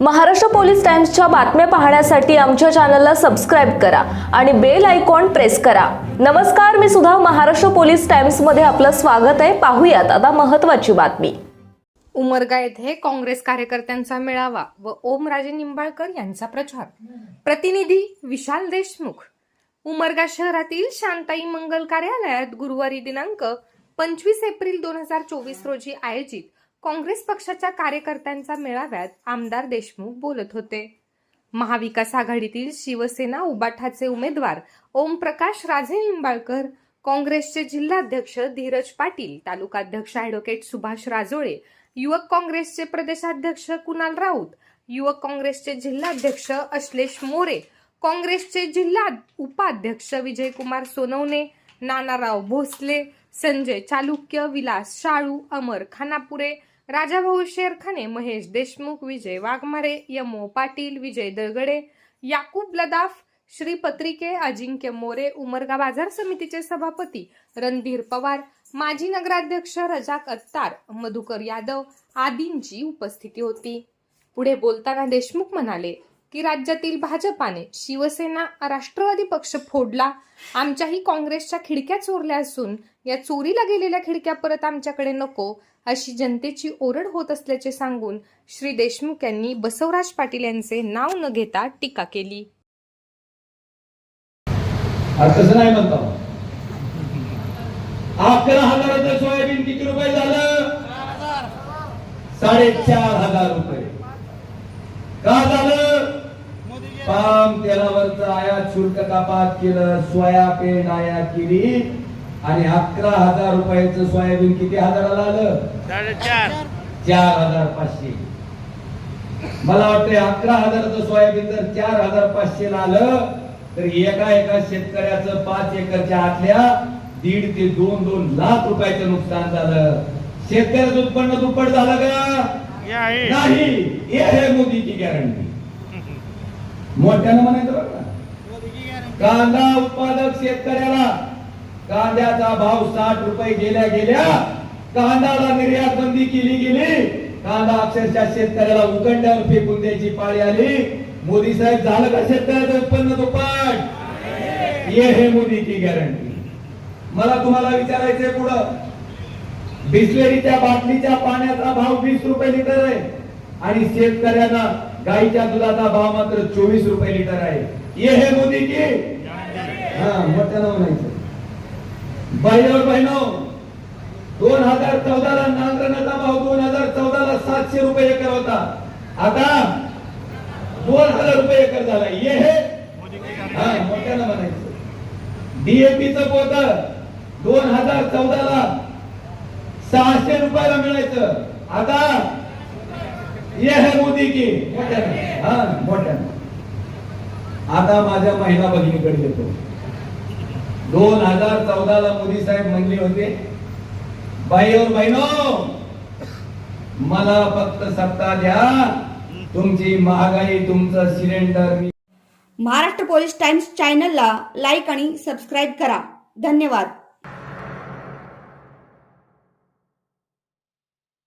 Maharashtra police टाइम्सच्या बातम्या पाहण्यासाठी आमच्या चॅनलला सबस्क्राईब करा आणि बेल आयकॉन प्रेस करा. नमस्कार मी सुद्धा महाराष्ट्र पोलीस टाइम्समध्ये आपलं स्वागत आहे. पाहूयात आता महत्त्वाची बातमी. उमरगा येथे काँग्रेस कार्यकर्त्यांचा मेळावा व ओमराजे निंबाळकर यांचा प्रचार. प्रतिनिधी विशाल देशमुख. उमरगा शहरातील शांताई मंगल कार्यालयात गुरुवारी दिनांक पंचवीस एप्रिल दोन हजार चोवीस रोजी आयोजित काँग्रेस पक्षाच्या कार्यकर्त्यांचा मेळाव्यात आमदार देशमुख बोलत होते. महाविकास आघाडीतील शिवसेना उबाठाचे उमेदवार ओमप्रकाश राजे निंबाळकर काँग्रेसचे जिल्हाध्यक्ष धीरज पाटील तालुकाध्यक्ष ॲडव्होकेट सुभाष राजोळे युवक काँग्रेसचे प्रदेशाध्यक्ष कुणाल राऊत युवक काँग्रेसचे जिल्हाध्यक्ष अश्लेष मोरे काँग्रेसचे जिल्हा उपाध्यक्ष विजयकुमार सोनवणे नानाराव भोसले संजय चालुक्य विलास शाळू अमर खानापुरे राजाभाऊ शेरखाने महेश देशमुख विजय वाघमारे यमो पाटील विजय दळगडे याकूब लदाफ श्री पत्रिके अजिंक्य मोरे उमरगा बाजार समितीचे सभापती रणधीर पवार माजी नगराध्यक्ष रजाक अत्तार मधुकर यादव आदींची उपस्थिती होती. पुढे बोलताना देशमुख म्हणाले की राज्यातील भाजपाने शिवसेना राष्ट्रवादी पक्ष फोडला. आमच्याही काँग्रेसच्या खिडक्या चोरल्या असून या चोरीला गेलेल्या खिडक्या परत आमच्याकडे नको अशी जनतेची ओरड होत असल्याचे सांगून श्री देशमुख यांनी बसवराज पाटील यांचे नाव न घेता टीका केली. नाही म्हणतो. अकरा हजाराचं सोयाबीन किती रुपये झालं? साडेचार हजार रुपये का झालं पाम तेलावरचं आयात शुल्क कपात केलं सोयाबीन आयात केली. आणि अकरा हजार रुपयाचं सोयाबीन किती हजाराला आलं? चार हजार पाचशे. मला वाटतं अकरा हजाराचं सोयाबीन जर चार हजार पाचशे आलं तर एका एका शेतकऱ्याचं पाच एकरच्या आतल्या दीड ते दोन दोन लाख रुपयाचं नुकसान झालं. शेतकऱ्याचं उत्पन्न दुप्पट झालं का? नाही. हे मोदीची गॅरंटी मोठ्यानं म्हणायचं कांदा उत्पादक शेतकऱ्याला कांद्याचा भाव साठ रुपये गेल्या गेल्या कांदाला निर्यात बंदी केली गेली. कांदा अक्षरशः शेतकऱ्याला उकंड्यावर फेकून द्यायची पाळी आली. मोदी साहेब झालं का शेतकऱ्याचं उत्पन्न दुप्पट? ये हे मोदीची गॅरंटी मला तुम्हाला विचारायचंय पुढं. बिस्लेरीच्या बाटलीच्या पाण्याचा भाव वीस रुपये लिटर आहे. आणि शेतकऱ्यांना गाईच्या दुधाचा भाव मात्र चोवीस रुपये लिटर आहे. ये हे मोदी की? हा मोठ्या नाव बहिणीवर बहिणो दोन हजार चौदाला नांगरणाचा भाव दोन हजार चौदाला सातशे रुपये एकर होता. आता दोन हजार रुपये एकर झाला. ये हे? हा मोठ्यानं म्हणायचं डीएपीचं पोत दोन हजार चौदाला सहाशे रुपयाला मिळायचं. आता ये है मोदी की। हा मोठ्यानं आता माझ्या महिला बहिणीकडे येतो. दोन हजार चौदाला मोदी साहेब म्हणले होते बाई और बहिणो मला फक्त सत्ता द्या. तुमची महागाई तुमचं सिलेंडर महाराष्ट्र पोलीस टाइम्स चॅनलला लाईक आणि सबस्क्राईब करा. धन्यवाद.